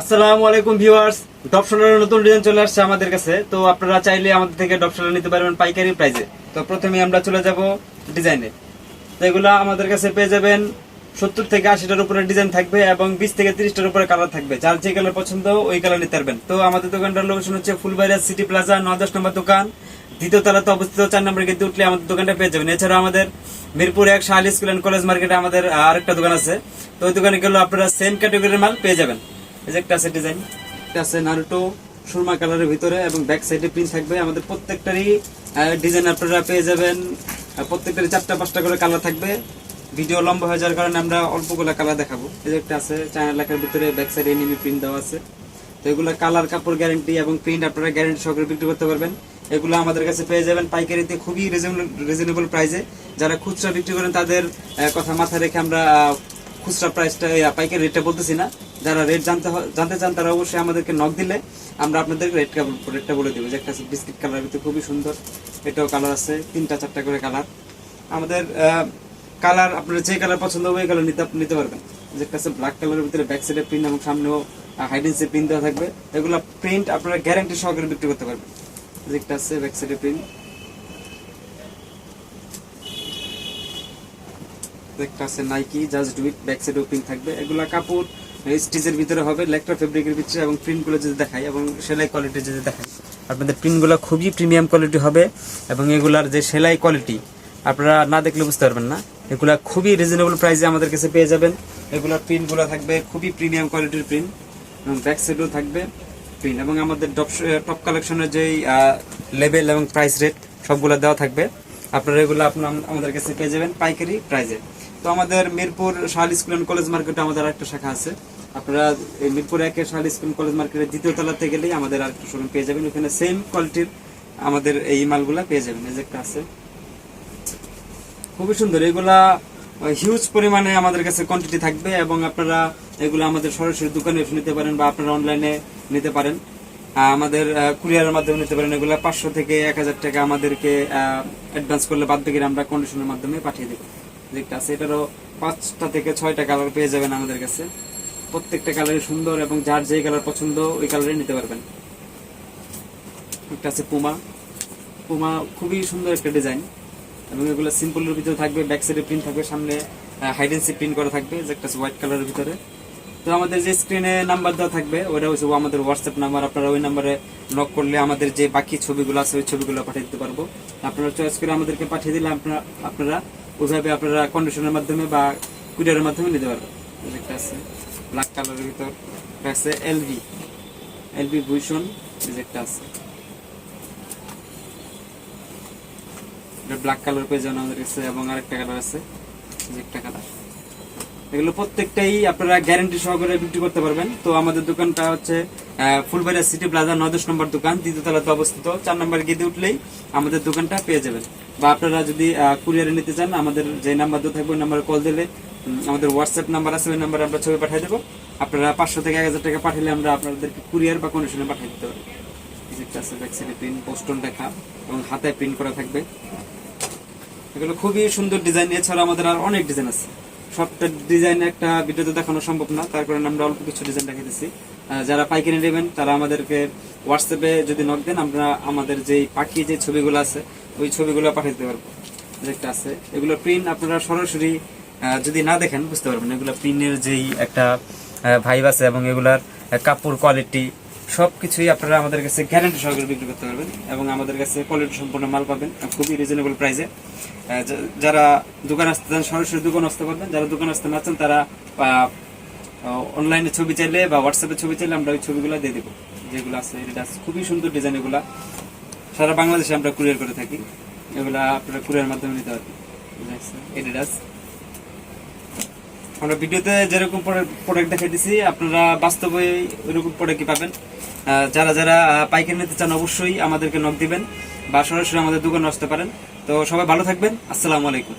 আসসালামু আলাইকুম ভিউয়ার্স। ডপশনের নতুন ডিজাইন চলে আসছে আমাদের কাছে। তো আপনারা চাইলে আমাদের থেকে ডপশনার নিতে পারবেন পাইকারি প্রাইসে। তো প্রথমে আমরা চলে যাব ডিজাইনে। তো এগুলো আমাদের কাছে পেয়ে যাবেন সত্তর থেকে আশিটার উপরে ডিজাইন থাকবে এবং বিশ থেকে তিরিশটার উপরে কালার থাকবে। যার যে কালার পছন্দ, ওই কালার নিতে পারবেন। তো আমাদের দোকানটার লোকেশন হচ্ছে ফুলবাড়িয়া সিটি প্লাজা নয় দশ নম্বর দোকান। দ্বিতীয় তলাতে অবস্থিত চার নম্বর গেটে উঠলে আমাদের দোকানটা পেয়ে যাবেন। এছাড়া আমাদের মিরপুর এক শাহাল স্কুল অ্যান্ড কলেজ মার্কেটে আমাদের আরেকটা দোকান আছে। তো ওই দোকানে গেলে আপনারা সেম ক্যাটাগরির মাল পেয়ে যাবেন। এই যে আছে ডিজাইন সুরমা কালারের ভিতরে এবং ব্যাক সাইডে প্রিন্ট থাকবে। আমাদের প্রত্যেকটারই ডিজাইন পেয়ে যাবেন। প্রত্যেকটারই পাঁচটা করে কালার থাকবে। ভিডিও লম্বা হয়ে যাওয়ার কারণে আমরা অল্পগুলো কালার দেখাবো। আছে লেখার ভিতরে ব্যাক সাইডে এনিমি প্রিন্ট দেওয়া আছে। তো এগুলো কালার কাপড় গ্যারান্টি এবং প্রিন্ট গ্যারান্টি বিক্রি করতে পারবেন। এগুলো আমাদের কাছে পেয়ে যাবেন পাইকারিতে খুবই যারা খুচরা বিক্রি করেন তাদের কথা মাথায় রেখে আমরা খুচরা প্রাইসটা পাইকারি রেটটা বলতেছি না। যারা রেট জানতে জানতে চান, তারা অবশ্যই আমাদেরকে নক দিলে আমরা আপনাদের রেট রেটটা বলে দেবো যে একটা বিস্কিট কালার ভিতরে খুবই সুন্দর। এটাও কালার আছে, তিনটা চারটা করে কালার আমাদের কালার আপনার যে কালার পছন্দ হবে ওই কালার নিতে নিতে পারবেন। যে আছে ব্ল্যাক কালারের ভিতরে ব্যাক সাইডে প্রিন্ট এবং সামনেও হাইডেন্সে প্রিন্ট দেওয়া থাকবে। এগুলো প্রিন্ট আপনারা গ্যারান্টি সহকারে বিক্রি করতে পারবেন। যে একটা আছে ব্যাক সাইডে প্রিন্ট একটা আছে নাইকি জাস্ট ডু ব্যাক সাইডেও প্রিন্ট থাকবে। এগুলা কাপড় স্টিচের ভিতরে হবে লেকটা ফেব্রিকের ভিতরে এবং প্রিন্টগুলো যদি দেখাই এবং সেলাই কোয়ালিটি যদি দেখাই। আপনাদের প্রিন্টগুলো খুবই প্রিমিয়াম কোয়ালিটি হবে এবং এগুলার যে সেলাই কোয়ালিটি আপনারা না দেখলে বুঝতে পারবেন না। এগুলা খুবই রিজনেবল প্রাইসে আমাদের কাছে পেয়ে যাবেন। এগুলার প্রিন্টগুলো থাকবে, খুবই প্রিমিয়াম কোয়ালিটির প্রিন্ট এবং ব্যাক সাইডেও থাকবে প্রিন্ট এবং আমাদের টপ টপ কালেকশনের যেই লেভেল এবং প্রাইস রেট সবগুলো দেওয়া থাকবে। আপনারা এগুলো আপনার আমাদের কাছে পেয়ে যাবেন পাইকারি প্রাইজে তো আমাদের Mirpur Shahal school and college মার্কেটে আমাদের আরেকটা শাখা আছে। আপনারা এই মিরপুর একের শাহাল স্কুল কলেজ মার্কেটের দ্বিতীয় তলাতে গেলেই আমাদের আরেকটা শোরুম পেয়ে যাবেন। ওখানে সেম কোয়ালিটির আমাদের এই মালগুলা পেয়ে যাবেন। এই যে একটা আছে। খুবই সুন্দর। এগুলা হিউজ পরিমাণে আমাদের কাছে কোয়ান্টিটি থাকবে এবং আপনারা এগুলো আমাদের সরাসরি দোকানে নিতে পারেন বা আপনারা অনলাইনে নিতে পারেন। আমাদের কুরিয়ারের মাধ্যমে নিতে পারেন। এগুলো পাঁচশো থেকে এক হাজার টাকা আমাদেরকে অ্যাডভান্স করলে বাদ বাকি আমরা কন্ডিশনের মাধ্যমে পাঠিয়ে দেবো। যেটা আছে, এটারও পাঁচটা থেকে ছয়টা কালার পেয়ে যাবেন আমাদের কাছে। প্রত্যেকটা কালারই সুন্দর এবং যার যেই কালার পছন্দ, ওই কালারে নিতে পারবেন। একটা আছে পুমা পুমা খুবই সুন্দর একটা ডিজাইন এবং এগুলো সিম্পলের ভিতরে থাকবে ব্যাক সাইডে প্রিন্ট থাকবে, সামনে হাইডেন্সি প্রিন্ট করা থাকবে, যে একটা হোয়াইট কালারের ভিতরে। তো আমাদের যে স্ক্রিনে নাম্বার দেওয়া থাকবে ওটা হচ্ছে আমাদের হোয়াটসঅ্যাপ নাম্বার আপনারা ওই নাম্বারে নক করলে আমাদের যে বাকি ছবিগুলো আছে, ওই ছবিগুলো পাঠিয়ে দিতে পারব। আপনারা চয়েস করে আমাদেরকে পাঠিয়ে দিলে আপনারা আপনারা ওইভাবে আপনারা কন্ডিশনের মাধ্যমে বা কুরিয়ারের মাধ্যমে নিতে পারবেন। একটা আছে ব্ল্যাক কালারের ভিতর আছে এলভি এলভি ভূষণ একটা আছে। ব্ল্যাক কালার পেয়ে যাবেন আমাদের কাছে, এবং আরেকটা কালার আছে একটা কালার এগুলো প্রত্যেকটাই আপনারা গ্যারান্টি সহকারে বিক্রি করতে পারবেন। তো আমাদের দোকানটা হচ্ছে ফুলবাড়িয়া সিটি প্লাজা নদশ নম্বর দোকান, দ্বিতীয় তলাতে অবস্থিত। চার নম্বর গেটে উঠলেই আমাদের দোকানটা পেয়ে যাবেন। বা আপনারা যদি কুরিয়ারে নিতে চান, আমাদের যে নাম্বার দেওয়া থাকবে ওই নাম্বারে কল দিলে আমাদের হোয়াটসঅ্যাপ নাম্বার আছে, ওই নাম্বারে আমরা ছবি পাঠিয়ে দেবো। আপনারা পাঁচশো থেকে এক হাজার টাকা পাঠালে আমরা আপনাদেরকে কুরিয়ার বা কন্ডিশনে পাঠিয়ে দিতে ব্যাক প্রিন্ট পোস্টন এবং হাতে প্রিন্ট করা থাকবে। এগুলো খুবই সুন্দর ডিজাইন এছাড়া আমাদের আর অনেক ডিজাইন আছে। সবটা ডিজাইন একটা ভিডিওতে দেখানো সম্ভব না, তার কারণে আমরা অল্প কিছু ডিজাইন রেখেছি যারা পাইকারি নেবেন, তারা আমাদেরকে হোয়াটসঅ্যাপে যদি নক দেন, আমরা আমাদের যেই পাখি যে ছবিগুলো আছে, ওই ছবিগুলো পাঠিয়ে দিতে পারব। যেটা আছে, এগুলো প্রিন্ট আপনারা সরাসরি যদি না দেখেন, বুঝতে পারবেন এগুলো প্রিন্টের যেই একটা ভাইব আছে এবং এগুলার কাপড় কোয়ালিটি সব কিছুই আপনারা আমাদের কাছে গ্যারান্টি সহকারে বিক্রি করতে পারবেন এবং আমাদের কাছে কোয়ালিটি সম্পূর্ণ মাল পাবেন, খুবই রিজনেবল প্রাইসে যারা দোকান আসতে চান, সরাসরি দোকান আসতে পারবেন। যারা দোকান আসতে না চান, তারা অনলাইনে ছবি চাইলে বা হোয়াটসঅ্যাপে ছবি চাইলে আমরা ওই ছবিগুলো দিয়ে দেবো। যেগুলো আছে এটা খুবই সুন্দর ডিজাইন এগুলা। সারা বাংলাদেশে আমরা কুরিয়ার করে থাকি। এগুলা আপনারা কুরিয়ার মাধ্যমে নিতে পারবেন। এডিডাস আমরা ভিডিওতে যেরকম প্রোডাক্ট দেখাই দিছি, আপনারা বাস্তবে ওইরকম প্রোডাক্টই পাবেন। যারা যারা পাইকারি নিতে চান অবশ্যই আমাদেরকে নক দিবেন বা সরাসরি আমাদের দোকানে আসতে পারেন। তো সবাই ভালো থাকবেন। আসসালামু আলাইকুম।